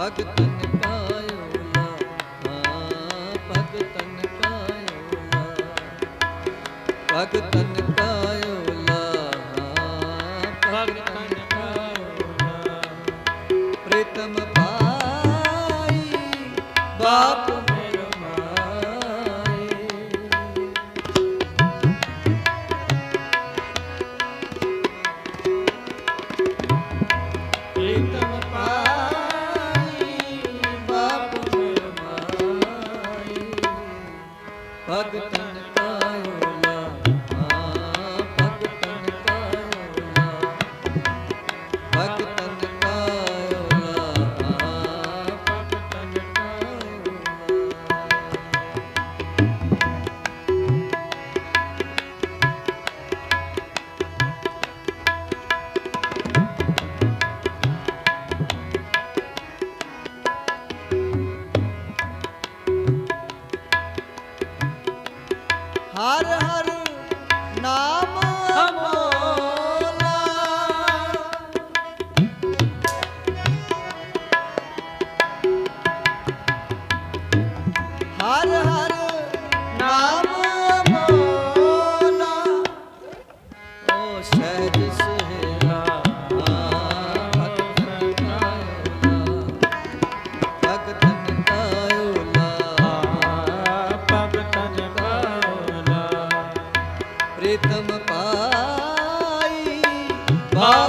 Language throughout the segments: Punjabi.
ਭਗਤਨ ਕਾਇਓ ਨਾ ਭਗਤਨ ਕਾਇਓ ਨਾ ਭਗਤਨ ਕਾਇਓ ਨਾ ਭਗਤਨ ਕਾਇਓ ਨਾ ਪ੍ਰੀਤਮ ਪਾਈ ਬਾਪ ਪ੍ਰੀਤਮ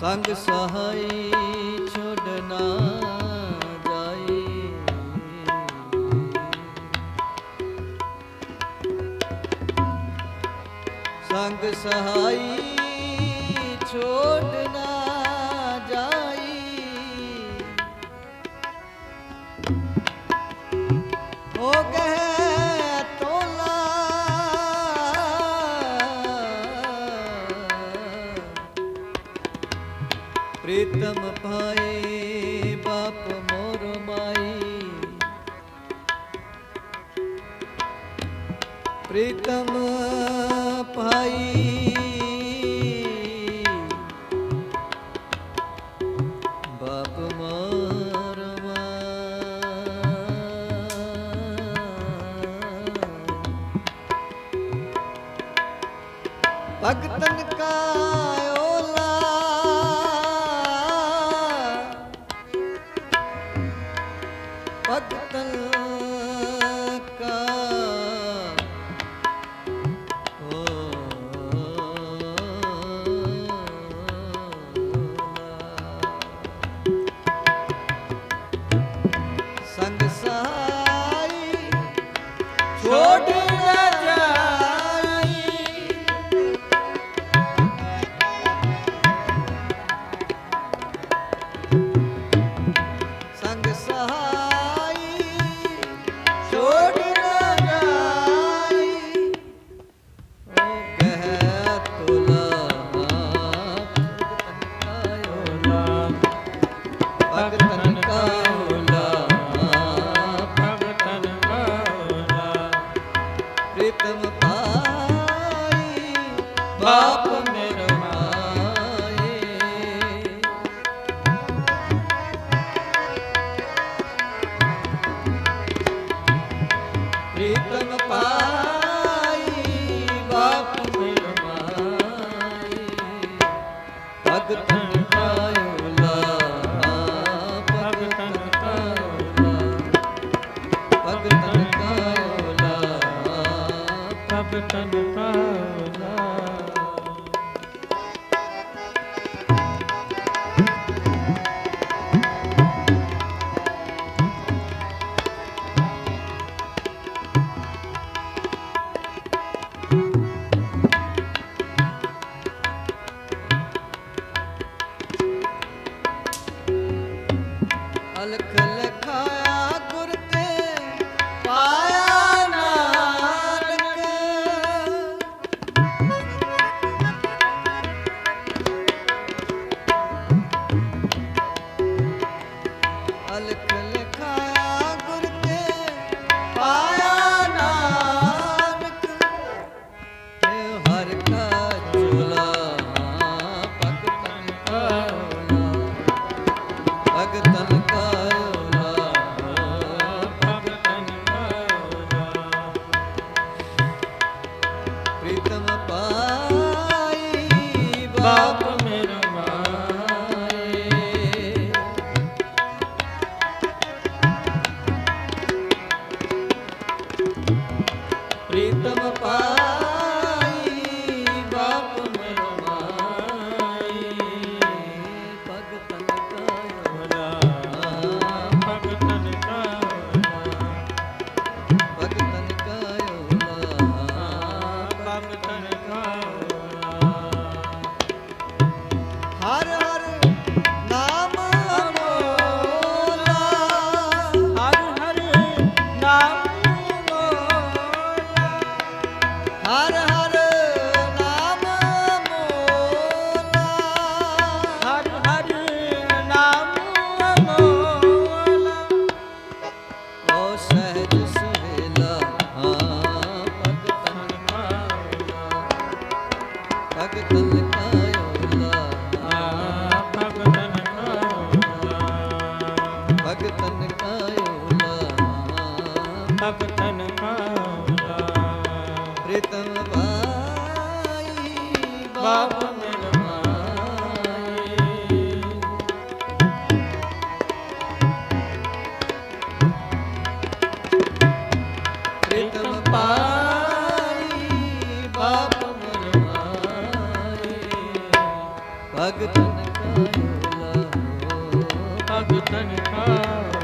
ਸੰਗ ਸਹਾਈ ਛੋੜਨਾ ਜਾਏ ਸੰਗ ਸਹਾਈ ਛੋੜਨਾ ਪ੍ਰੀਤਮ ਭਾਏ ਬਾਪ ਮੋਰ ਮਾਈ ਪ੍ਰੀਤਮ ਭਾਈ ਭਗਤਨ ਕਾ ਬਾਪ da da da da da da da ਪਾਪ ਮੇਰ ਮਾਰੇ ਪ੍ਰੀਤਮ ਭਗਤਨ ਪਾਲਾ ਪ੍ਰਿਤਨ ਭਾਈ ਬਾਬਨ ਭਗਤਨ ਕਾਇਓ ਭਗਤਨ ਕਾਇਓ